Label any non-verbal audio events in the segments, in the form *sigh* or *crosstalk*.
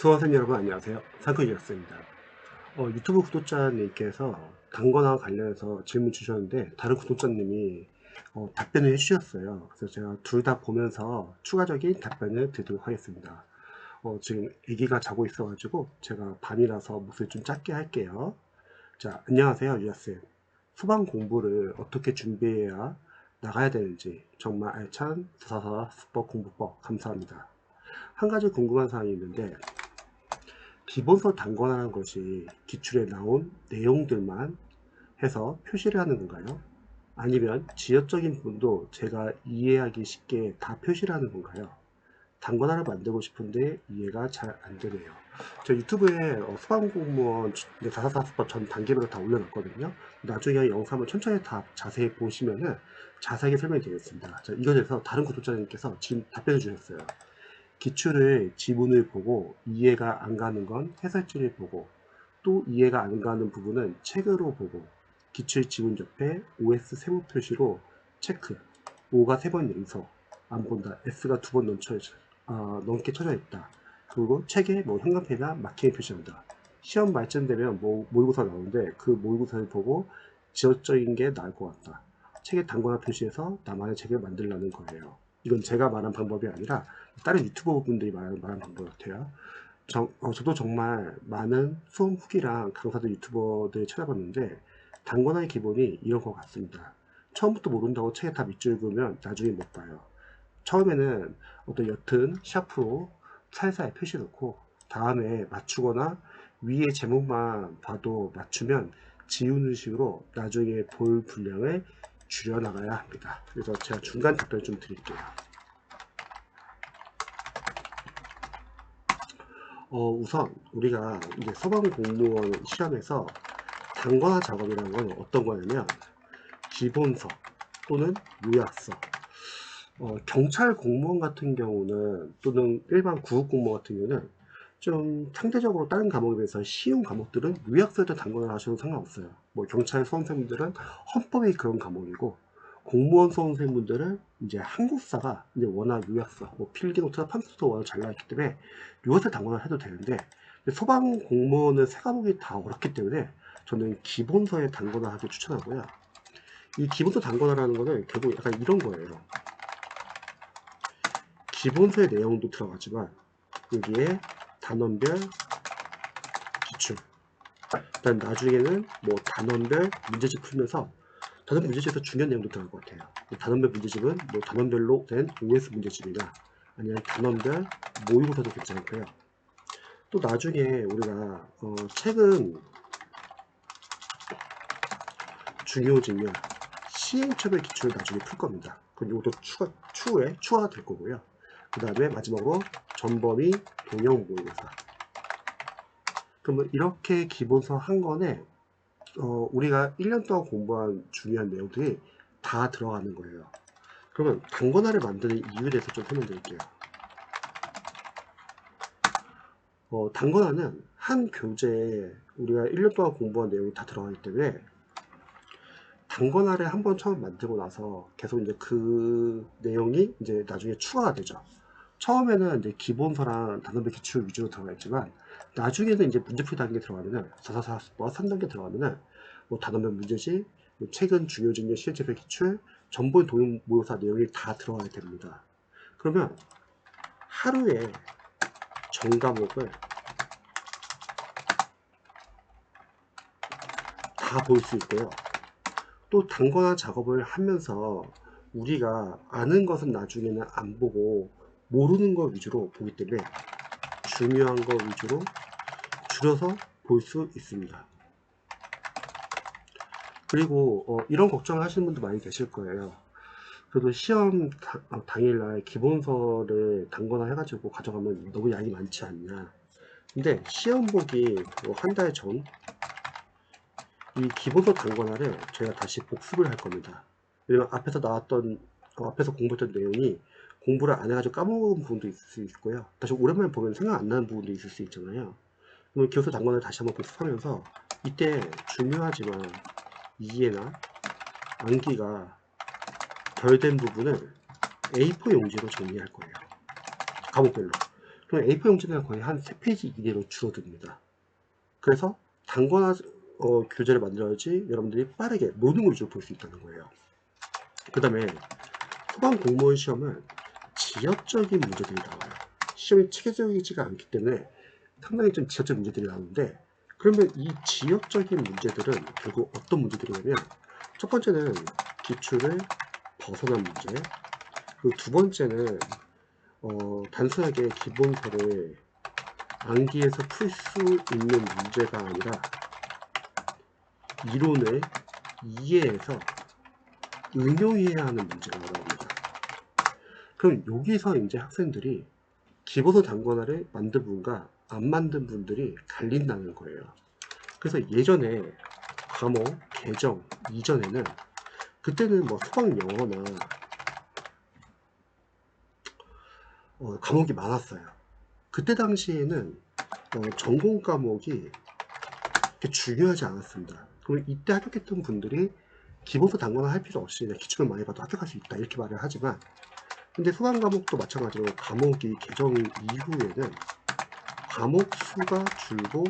수험생 여러분 안녕하세요. 상크이었습니다. 어, 유튜브 구독자님께서 단거나 관련해서 질문 주셨는데 다른 구독자님이 어, 답변을 해주셨어요. 그래서 제가 둘 다 보면서 추가적인 답변을 드리도록 하겠습니다. 어, 지금 아기가 자고 있어가지고 제가 밤이라서 목소리 좀 작게 할게요. 자, 안녕하세요, 유아쌤. 수방 공부를 어떻게 준비해야 나가야 되는지 정말 알찬 사사사 수법 공부법 감사합니다. 한 가지 궁금한 사항이 있는데 기본서 단권하는 것이 기출에 나온 내용들만 해서 표시를 하는 건가요? 아니면 지역적인 부분도 제가 이해하기 쉽게 다 표시를 하는 건가요? 단권화를 만들고 싶은데 이해가 잘 안 되네요. 저 유튜브에 어, 수방공무원 다사사수법 전 단계별로 다 올려놨거든요. 나중에 영상을 천천히 다 자세히 보시면은 자세하게 설명이 되겠습니다. 자, 이거에 대해서 다른 구독자님께서 지금 답변해 주셨어요. 기출을 지문을 보고 이해가 안 가는 건 해설지를 보고 또 이해가 안 가는 부분은 책으로 보고 기출 지문 옆에 OS 세모 표시로 체크. 5가 세 번 연속. 안 본다. S가 두 번 어, 넘게 쳐져 있다. 그리고 책에 뭐 형광펜이나 마킹을 표시한다. 시험 말쯤되면 뭐 모의고사 나오는데 그 모의고사를 보고 지역적인 게 나을 것 같다. 책에 단거나 표시해서 나만의 책을 만들라는 거예요 이건 제가 말한 방법이 아니라 다른 유튜버 분들이 말하는, 말하는 방법 같아요. 저, 어, 저도 정말 많은 수험 후기랑 강사들 유튜버들 찾아봤는데 단권화의 기본이 이런 것 같습니다. 처음부터 모른다고 책에 다 밑줄 그으면 나중에 못 봐요. 처음에는 어떤 옅은 샤프로 살살 표시 넣고 다음에 맞추거나 위에 제목만 봐도 맞추면 지우는 식으로 나중에 볼 분량을 줄여나가야 합니다. 그래서 제가 중간 답변 좀 드릴게요. 어, 우선 우리가 이제 소방 공무원 시험에서 단권화 작업이라는 건 어떤 거냐면 기본서 또는 요약서 어, 경찰 공무원 같은 경우는 또는 일반 구급 공무원 같은 경우는 좀 상대적으로 다른 과목에 비해서 쉬운 과목들은 요약서에다 단권을 하셔도 상관없어요. 뭐 경찰 수험생분들은 헌법이 그런 과목이고 공무원 수험생분들은 이제 한국사가 이제 워낙 요약서, 뭐 필기노트나 판수도 워낙 잘 나왔기 때문에 요약서 단권을 해도 되는데 소방 공무원은 세 과목이 다 어렵기 때문에 저는 기본서에 단권을 하기 추천하고요. 이 기본서 단권화라는 거는 결국 약간 이런 거예요. 기본서의 내용도 들어가지만 여기에 단원별 기출. 일단 나중에는 뭐 단원별 문제집 풀면서 단원 문제집에서 중요한 내용도 들어갈 것 같아요. 단원별 문제집은 뭐 단원별로 된 OS 문제집이나 아니면 단원별 모의고사도 괜찮고요. 또 나중에 우리가 어 책은 중요 증명 시행처별 기출을 나중에 풀 겁니다. 그럼 이것도 추가, 추후에 추가가 될 거고요. 그 다음에 마지막으로 전범위 동영 모의고사 그러면 이렇게 기본서 한 권에 어, 우리가 1년 동안 공부한 중요한 내용들이 다 들어가는 거예요. 그러면 단권화를 만드는 이유에 대해서 좀 설명드릴게요. 어, 단권화는 한 교재에 우리가 1년 동안 공부한 내용이 다 들어가기 때문에 단권화를 한 번 처음 만들고 나서 계속 이제 그 내용이 이제 나중에 추가가 되죠 처음에는 이제 기본서랑 단원별 기출 위주로 들어가 있지만 나중에는 이제 문제풀이 단계 들어가면은 444뭐 3단계 들어가면은 뭐 단원별 문제지 뭐 최근 중요 증명 실제별 기출 전본 도용 모의사 내용이 다 들어가야 됩니다. 그러면 하루에 전 과목을 다 볼 수 있고요. 또 단권화 작업을 하면서 우리가 아는 것은 나중에는 안 보고 모르는 거 위주로 보기 때문에 중요한 거 위주로 줄여서 볼 수 있습니다. 그리고 어, 이런 걱정을 하시는 분도 많이 계실 거예요. 그래도 시험 다, 어, 당일날 기본서를 단거나 해가지고 가져가면 너무 양이 많지 않냐. 근데 시험 보기 뭐 한달 전 이 기본서 단거나를 저희가 다시 복습을 할 겁니다. 왜냐면 앞에서 나왔던 어, 앞에서 공부했던 내용이 공부를 안 해가지고 까먹은 부분도 있을 수 있고요. 다시 오랜만에 보면 생각 안 나는 부분도 있을 수 있잖아요. 그러면 기호서 단권을 다시 한번 복습하면서 이때 중요하지만 이해나 암기가 덜 된 부분을 A4 용지로 정리할 거예요. 과목별로. 그럼 A4 용지는 거의 한 3페이지 이내로 줄어듭니다. 그래서 단거나 어, 교재를 만들어야지 여러분들이 빠르게 모든 걸 위주로 볼 수 있다는 거예요. 그 다음에 소방 공무원 시험은 지역적인 문제들이 나와요. 시험이 체계적이지가 않기 때문에 상당히 좀 지역적 문제들이 나오는데 그러면 이 지역적인 문제들은 결국 어떤 문제들이냐면 첫 번째는 기출을 벗어난 문제 그리고 두 번째는 어, 단순하게 기본서를 암기해서 풀 수 있는 문제가 아니라 이론을 이해해서 응용해야 하는 문제가 나옵니다. 그럼 여기서 이제 학생들이 기본서 단권화를 만든 분과 안 만든 분들이 갈린다는 거예요. 그래서 예전에 과목, 개정 이전에는 그때는 뭐 수학 영어나 어, 과목이 많았어요. 그때 당시에는 어, 전공 과목이 중요하지 않았습니다. 그럼 이때 합격했던 분들이 기본서 단권화 할 필요 없이 기출을 많이 봐도 합격할 수 있다 이렇게 말을 하지만 근데 수강 과목도 마찬가지로 과목이 개정 이후에는 과목 수가 줄고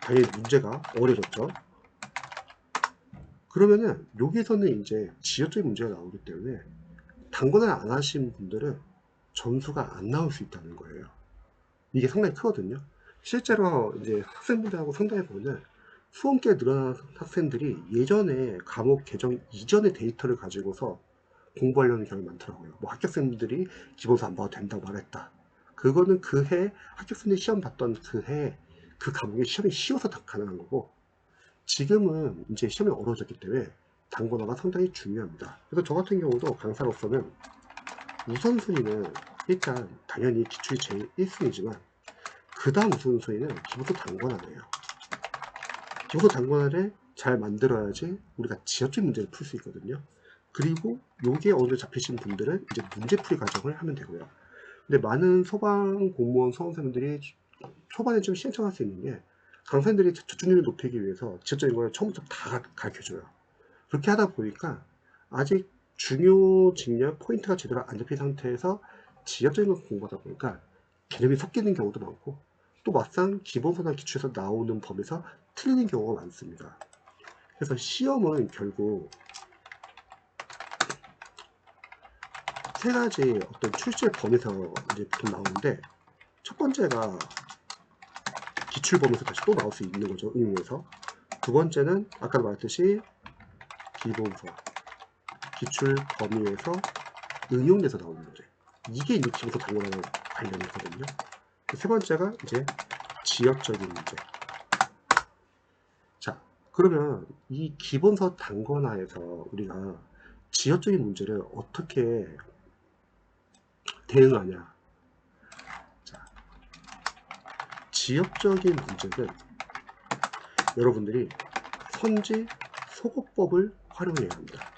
당연히 문제가 어려졌죠. 그러면은 여기서는 이제 지역적인 문제가 나오기 때문에 단권을 안 하신 분들은 점수가 안 나올 수 있다는 거예요. 이게 상당히 크거든요. 실제로 이제 학생분들하고 상담해 보면 수험계 늘어난 학생들이 예전에 과목 개정 이전의 데이터를 가지고서 공부하려는 경우가 많더라고요. 뭐 합격생들이 기본서 안 봐도 된다고 말했다. 그거는 그 해 합격생들이 시험 봤던 그 해 그 과목이 시험이 쉬워서 다 가능한 거고 지금은 이제 시험이 어려워졌기 때문에 단권화가 상당히 중요합니다. 그래서 저 같은 경우도 강사로서는 우선순위는 일단 당연히 기출이 제일 1순위지만 그 다음 우선순위는 기본서 단권화예요. 기본서 단권화를 잘 만들어야지 우리가 지역적 문제를 풀 수 있거든요. 그리고 요게 어느 정도 잡히신 분들은 이제 문제풀이 과정을 하면 되고요. 근데 많은 소방 공무원 수험생들이 초반에 좀 시행착오할 수 있는 게 강사님들이 집중률을 높이기 위해서 지적인 걸 처음부터 다 가르쳐줘요. 그렇게 하다 보니까 아직 중요 직렬 포인트가 제대로 안 잡힌 상태에서 지역적인 걸 공부하다 보니까 개념이 섞이는 경우도 많고 또 막상 기본서나 기출에서 나오는 범위에서 틀리는 경우가 많습니다. 그래서 시험은 결국 세 가지 어떤 출제 범위에서 이제 보통 나오는데 첫 번째가 기출 범위에서 다시 또 나올 수 있는 거죠 응용해서. 두 번째는 아까 말했듯이 기본서 기출 범위에서 응용돼서 나오는 문제. 이게 이제 기본서 단권하는 관련이 있거든요. 세 번째가 이제 지역적인 문제. 자 그러면 이 기본서 단권화에서 우리가 지역적인 문제를 어떻게 대응하냐 자, 지역적인 문제는 여러분들이 선지 소거법을 활용해야 합니다.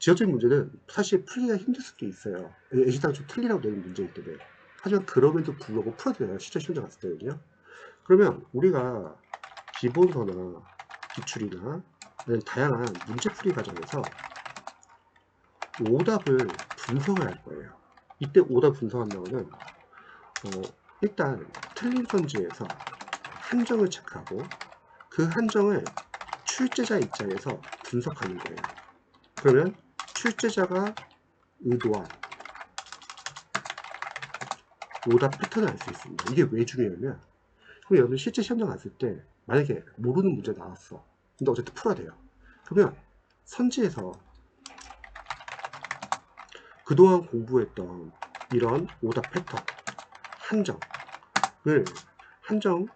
지역적인 문제는 사실 풀기가 힘들 수도 있어요. 예시당 좀 틀리라고 되는 문제이기 때문에. 하지만 그럼에도 불구하고 풀어야 돼요. 실제 시험장 갔을 때는요. 그러면 우리가 기본서나 기출이나 다양한 문제풀이 과정에서 오답을 분석을 할 거예요. 이때 오답 분석한다는 거는 어, 일단 틀린 선지에서 한정을 체크하고 그 한정을 출제자 입장에서 분석하는 거예요. 그러면 출제자가 의도한 오답 패턴을 알 수 있습니다. 이게 왜 중요하냐면 그럼 여러분 실제 시험장 갔을 때 만약에 모르는 문제 나왔어. 근데 어쨌든 풀어야 돼요. 그러면 선지에서 그동안 공부했던 이런 오답 패턴, 한정을, 한정을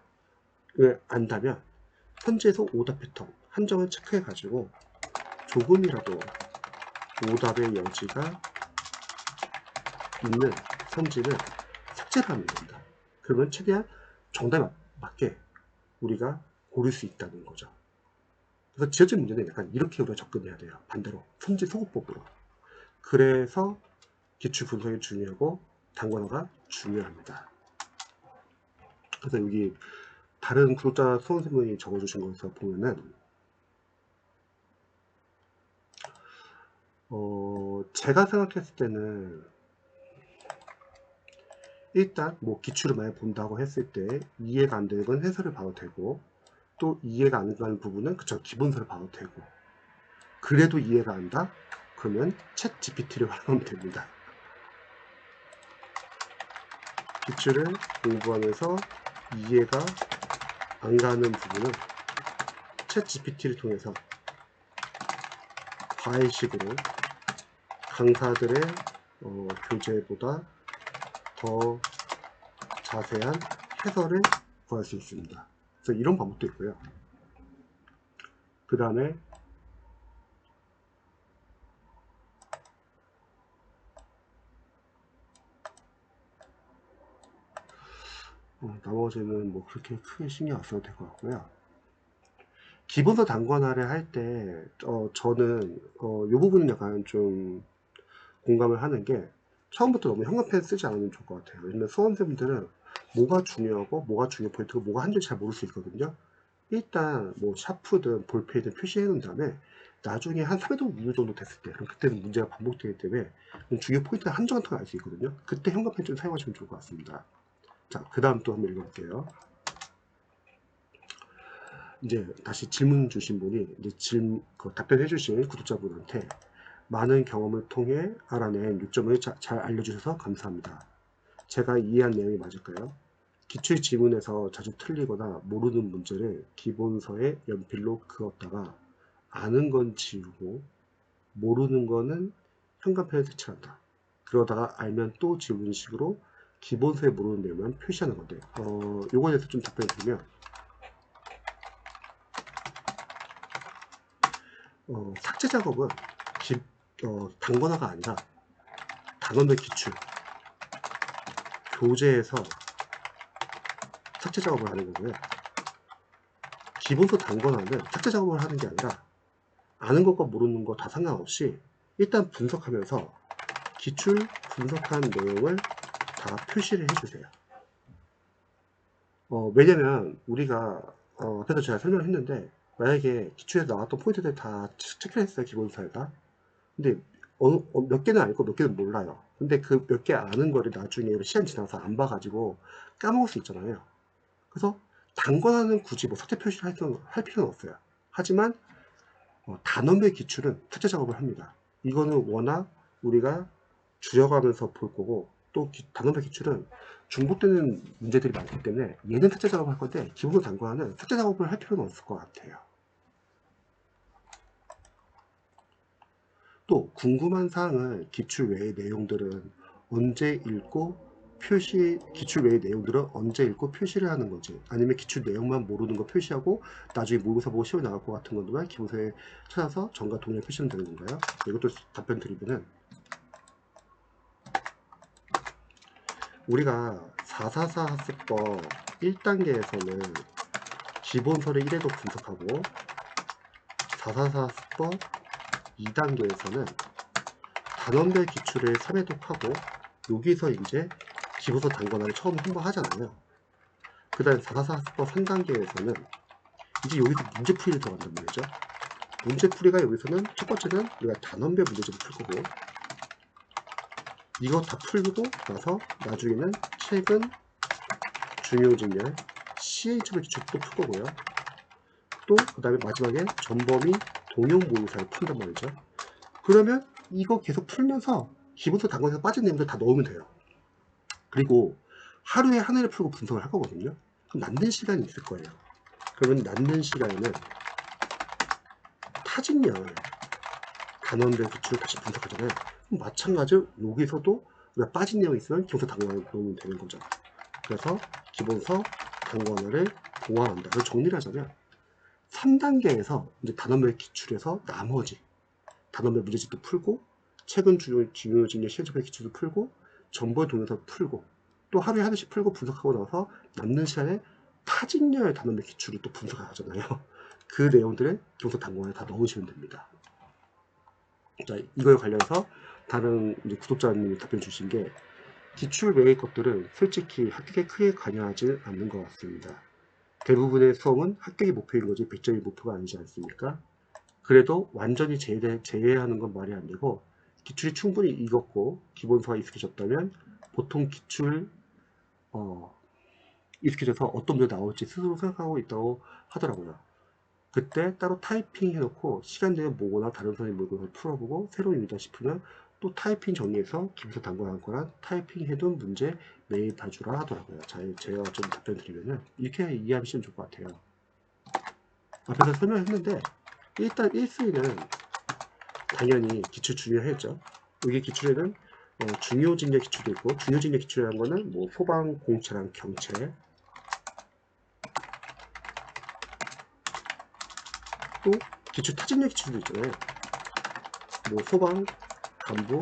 안다면 현재에서 오답 패턴, 한정을 체크해 가지고 조금이라도 오답의 여지가 있는 선지를 삭제를 하면 됩니다. 그러면 최대한 정답에 맞게 우리가 고를 수 있다는 거죠. 그래서 지어진 문제는 약간 이렇게 우리가 접근해야 돼요. 반대로 선지 소거법으로. 그래서 기출 분석이 중요하고 단권화가 중요합니다. 그래서 여기 다른 구독자 수험생분이 적어주신 것에서 보면은 어, 제가 생각했을 때는 일단 뭐 기출을 많이 본다고 했을 때 이해가 안 되는 건 해설을 봐도 되고 또 이해가 안 가는 부분은 그쵸 기본서를 봐도 되고 그래도 이해가 안 다? 그러면 챗 GPT를 *laughs* 활용하면 됩니다. 기출을 공부하면서 이해가 안 가는 부분은 챗 GPT를 통해서 과외식으로 강사들의 어, 교재보다 더 자세한 해설을 구할 수 있습니다. 그래서 이런 방법도 있고요. 그 다음에 어, 나머지는 뭐 그렇게 크게 신경 안 써도 될 것 같고요. 기본서 단권화를 할 때, 어, 저는, 어, 이 부분은 약간 좀 공감을 하는 게, 처음부터 너무 형광펜 쓰지 않으면 좋을 것 같아요. 왜냐면 수험생분들은 뭐가 중요하고, 뭐가 중요 포인트고, 뭐가 한줄 잘 모를 수 있거든요. 일단, 뭐, 샤프든 볼펜이든 표시해 놓은 다음에, 나중에 한 3회도 이후 정도 됐을 때, 그럼 그때는 문제가 반복되기 때문에, 중요 포인트 한줄 한턱 알수 있거든요. 그때 형광펜 좀 사용하시면 좋을 것 같습니다. 자, 그 다음 또 한번 읽어볼게요. 이제 다시 질문 주신 분이 이제 질문 그 답변해 주신 구독자분한테 많은 경험을 통해 알아낸 요점을 자, 잘 알려주셔서 감사합니다. 제가 이해한 내용이 맞을까요? 기출 지문에서 자주 틀리거나 모르는 문제를 기본서에 연필로 그었다가 아는 건 지우고 모르는 거는 현관펜에 색칠한다. 그러다가 알면 또 지우는 식으로 기본서에 모르는 내용만 표시하는 건데 어, 요거에 대해서 좀 답변을 드리면 어, 삭제 작업은 기, 어, 단권화가 아니라 단원별 기출 교재에서 삭제 작업을 하는 거고요. 기본서 단권화는 삭제 작업을 하는 게 아니라 아는 것과 모르는 것 다 상관없이 일단 분석하면서 기출 분석한 내용을 다 표시를 해주세요. 어, 왜냐면 우리가 어, 앞에서 제가 설명했는데 만약에 기출에서 나왔던 포인트들 다 체크를 했어요 기본서에다 근데 어느, 어, 몇 개는 알고 몇 개는 몰라요. 근데 그 몇 개 아는 거를 나중에 시간 지나서 안 봐가지고 까먹을 수 있잖아요. 그래서 단권화는 굳이 뭐 삭제 표시를 할 필요는 없어요. 하지만 어, 단원별 기출은 삭제 작업을 합니다. 이거는 워낙 우리가 줄여가면서 볼 거고 또 단원별 기출은 중복되는 문제들이 많기 때문에 얘는 삭제 작업을 할 건데 기본으로 단권화는 삭제 작업을 할 필요는 없을 것 같아요 또 궁금한 사항을 기출 외의 내용들은 언제 읽고 표시 기출 외의 내용들은 언제 읽고 표시를 하는 건지 아니면 기출 내용만 모르는 거 표시하고 나중에 모의고사 보고 시험 나갈 것 같은 것만 기본서에 찾아서 정과 동의를 표시하면 되는 건가요? 이것도 답변 드리면은 우리가 444 학습법 1단계에서는 기본서를 1회도 분석하고 444 학습법 2단계에서는 단원별 기출을 3회독하고 여기서 이제 기본서 단권화를 처음 한번 하잖아요. 그 다음 444 학습법 3단계에서는 이제 여기서 문제풀이를 들어간단 말이죠. 문제풀이가 여기서는 첫 번째는 우리가 단원별 문제집을 풀 거고 이거 다 풀고 나서 나중에는 최근 중요진열 CH를 기출도 풀 거고요. 또 그 다음에 마지막에 전범위 동용 모의사를 푼단 말이죠. 그러면 이거 계속 풀면서 기본서 단권에서 빠진 내용들 다 넣으면 돼요. 그리고 하루에 하나를 풀고 분석을 할 거거든요. 그럼 남는 시간이 있을 거예요. 그러면 남는 시간에는 타진량을 단원별 기출을 다시 분석하잖아요. 마찬가지로 여기서도 우리가 빠진 내용이 있으면 기본서 단권을 넣으면 되는 거죠. 그래서 기본서 단권화를 보완한다. 그래서 정리를 하자면 3단계에서 이제 단원별 기출에서 나머지 단원별 문제집도 풀고 최근 중요, 중요진의 실습의 기출도 풀고 정보의 동영상 풀고 또 하루에 하나씩 풀고 분석하고 나서 남는 시간에 타진열 단원별 기출을 또 분석하잖아요. *laughs* 그 내용들을 기본서 단권화에 다 넣으시면 됩니다. 자, 이거에 관련해서 다른 구독자님이 답변 주신 게 기출 외의 것들은 솔직히 합격에 크게 관여하지 않는 것 같습니다. 대부분의 수험은 합격이 목표인 거지 100점이 목표가 아니지 않습니까? 그래도 완전히 제외, 제외하는 건 말이 안 되고 기출이 충분히 익었고 기본서가 익숙해졌다면 보통 기출 어, 익숙해져서 어떤 문제 나올지 스스로 생각하고 있다고 하더라고요. 그때 따로 타이핑 해놓고 시간 되면 뭐거나 다른 선생님 물건을 풀어보고 새로운 의미다 싶으면 또 타이핑 정리해서 기부서 단권한 거랑 타이핑 해둔 문제 매일 봐주라 하더라고요. 자, 제가 좀 답변 드리면은 이렇게 이해하시면 좋을 것 같아요. 앞에서 설명했는데 일단 1수위는 당연히 기출 중요했죠. 여기 기출에는 어, 중요진의 기출도 있고 중요진의 기출이라는 거는 뭐 소방, 공채랑 경찰 또 기출 타진력 기출도 있잖아요. 뭐 소방, 간부,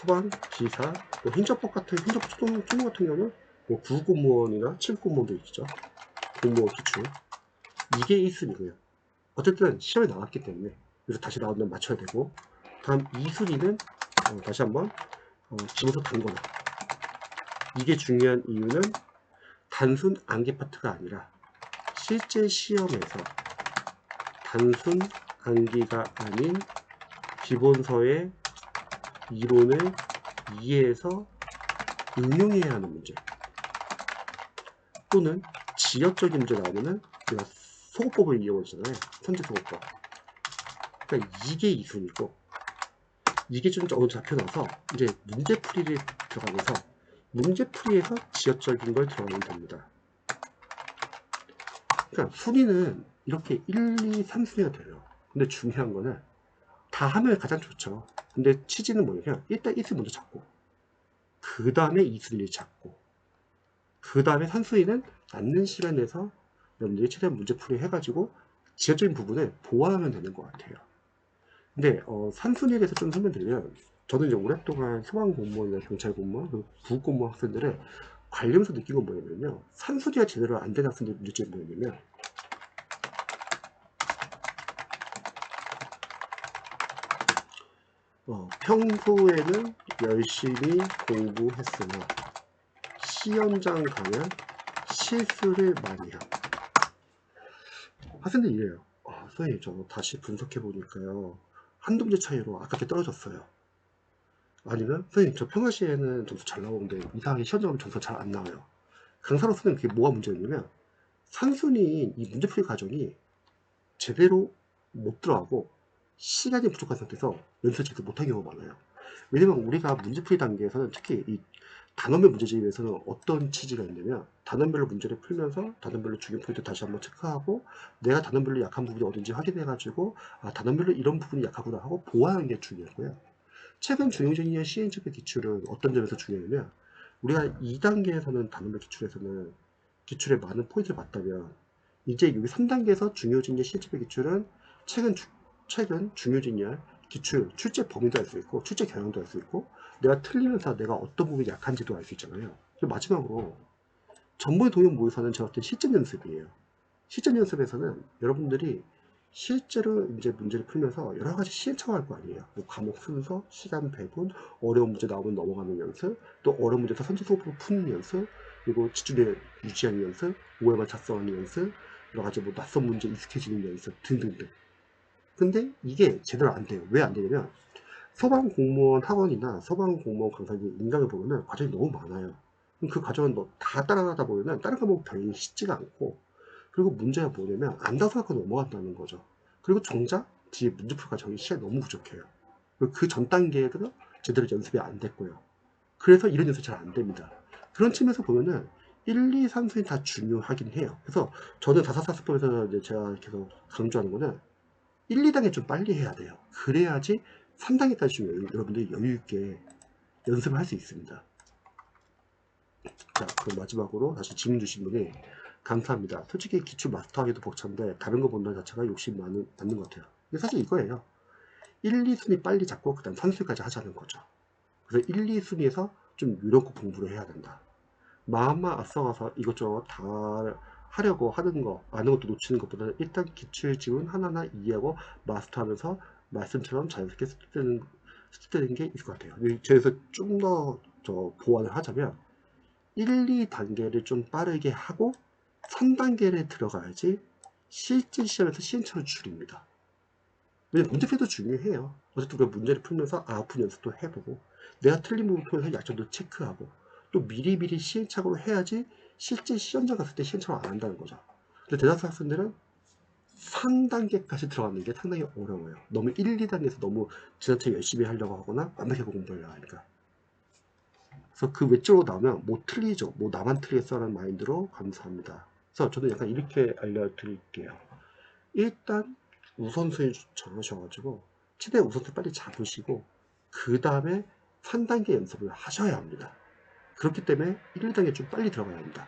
소방, 기사, 뭐 행정법 같은 행정법 초등, 초등 같은 경우는 뭐 구공무원이나 칠공무원도 있죠. 공무원 기출 이게 1순위고요. 어쨌든 시험에 나왔기 때문에 그래서 다시 나오면 맞춰야 되고 다음 2순위는 어, 다시 한번 어, 집어서 단거나 이게 중요한 이유는 단순 암기 파트가 아니라 실제 시험에서 단순 암기가 아닌 기본서의 이론을 이해해서 응용해야 하는 문제. 또는 지역적인 문제 나오면은 제가 소거법을 이용하잖아요. 선제 소거법. 그러니까 이게 이순이고 이게 좀 어느 잡혀놔서 이제 문제풀이를 들어가면서 문제풀이에서 지역적인 걸 들어가면 됩니다. 그러니까 순위는 이렇게 1, 2, 3순위가 돼요. 근데 중요한 거는 다 하면 가장 좋죠. 근데 취지는 뭐냐면 일단 1순위 먼저 잡고 그 다음에 2순위를 잡고 그 다음에 3순위는 맞는 시간에서 여러분들이 최대한 문제풀이 해가지고 지역적인 부분을 보완하면 되는 것 같아요. 근데 어, 3순위에 대해서 좀 설명드리면 저는 이제 오랫동안 소방공무원이나 경찰공무원, 부국공무원 학생들을 관리하면서 느낀 건 뭐냐면요. 산수리가 제대로 안 된 학생들 문제점이 뭐냐면 어, 평소에는 열심히 공부했으나 시험장 가면 실수를 많이 함. 학생들이 이래요. 아, 선생님, 저 다시 분석해 보니까요. 한두 문제 차이로 아깝게 떨어졌어요. 아니면 선생님 저 평화시에는 점수 잘 나오는데 이상하게 시험장하면 점수가 잘안 나와요. 강사로서는 그게 뭐가 문제였냐면 산순이 이 문제풀이 과정이 제대로 못 들어가고 시간이 부족한 상태에서 연습을 못한 경우가 많아요. 왜냐면 우리가 문제풀이 단계에서는 특히 이 단원별 문제집에서는 어떤 취지가 있냐면 단원별로 문제를 풀면서 단원별로 중요 포인트 다시 한번 체크하고 내가 단원별로 약한 부분이 어딘지 확인해 가지고 아 단원별로 이런 부분이 약하구나 하고 보완하는 게 중요하고요. 최근 중요적인 시행착의 기출은 어떤 점에서 중요하냐면 우리가 2단계에서는 단원별 기출에서는 기출에 많은 포인트를 봤다면 이제 여기 3단계에서 중요진의 시행착의 기출은 최근 주, 최근 중요진의 기출 출제 범위도 알 수 있고 출제 경향도 알 수 있고 내가 틀리면서 내가 어떤 부분이 약한지도 알 수 있잖아요. 그리고 마지막으로 전번의 동영 모의사는 제가 볼때 실전 연습이에요. 실전 연습에서는 여러분들이 실제로 이제 문제를 풀면서 여러 가지 시행착오를 할거 아니에요. 뭐 과목 순서, 시간 배분, 어려운 문제 나오면 넘어가는 연습, 또 어려운 문제에서 선제 수업으로 푸는 연습, 그리고 집중력 유지하는 연습, 오해만 작성하는 연습, 여러 가지 뭐 낯선 문제 익숙해지는 연습 등등등. 근데 이게 제대로 안 돼요. 왜 안 되냐면 소방 공무원 학원이나 소방 공무원 강사님 인강을 보면은 과정이 너무 많아요. 그 과정은 뭐 다 따라가다 보면은 다른 과목 별로 쉽지가 않고 그리고 문제가 뭐냐면 안다서 갖고 넘어간다는 거죠. 그리고 정작 뒤에 문제풀 과정이 시간이 너무 부족해요. 그 전 단계에도 제대로 연습이 안 됐고요. 그래서 이런 연습이 잘 안 됩니다. 그런 측면에서 보면은 1, 2, 3, 4는 다 중요하긴 해요. 그래서 저는 다사사스법에서 이제 제가 계속 강조하는 거는 1, 2단계 좀 빨리 해야 돼요. 그래야지 3단계까지 좀 여러분들이 여유있게 연습을 할 수 있습니다. 자, 그럼 마지막으로 다시 질문 주신 분이 감사합니다. 솔직히 기출 마스터하기도 벅찬데 다른 거 본다는 자체가 욕심 많은, 많는 것 같아요. 근데 사실 이거예요. 1, 2순위 빨리 잡고 그 다음 3순위까지 하자는 거죠. 그래서 1, 2순위에서 좀 유력고 공부를 해야 된다. 마음만 앞서가서 이것저것 다 하려고 하는 거, 아는 것도 놓치는 것보다는 일단 기출 지문 하나하나 이해하고 마스터하면서 말씀처럼 자연스럽게 습득되는, 습득되는 게 있을 것 같아요. 그래서 좀더 보완을 하자면 1, 2단계를 좀 빠르게 하고 3단계를 들어가야지 실제 시험에서 시행착오를 줄입니다. 문제풀이도 중요해요. 어쨌든 그 문제를 풀면서 아, 아픈 연습도 해보고 내가 틀린 부분 통해서 약점도 체크하고 또또 미리미리 시행착오를 해야지 실제 시험장 갔을 때 시행착오 안 한다는 거죠. 근데 대다수 학생들은 3단계까지 들어가는 게 상당히 어려워요. 너무 1, 2단계에서 너무 지나치게 열심히 하려고 하거나 완벽하게 공부하려고 하니까. 그래서 그 외적으로 나오면 뭐 틀리죠. 뭐 나만 틀리겠어라는 마인드로 감사합니다. 그래서 저는 약간 이렇게 알려드릴게요. 일단 우선순위 정하셔가지고 최대 우선순위 빨리 잡으시고 그 다음에 3단계 연습을 하셔야 합니다. 그렇기 때문에 1, 2단계 좀 빨리 들어가야 합니다.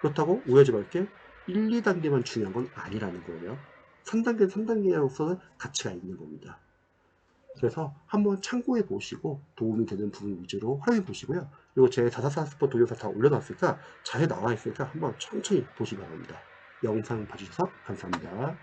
그렇다고 오해하지 말게 1, 2단계만 중요한 건 아니라는 거예요. 3단계는 3단계로서는 가치가 있는 겁니다. 그래서 한번 참고해 보시고 도움이 되는 부분 위주로 활용해 보시고요. 그리고 제 자사사 스포 동영상 다 올려놨으니까 자세히 나와 있으니까 한번 천천히 보시기 바랍니다. 영상 봐주셔서 감사합니다.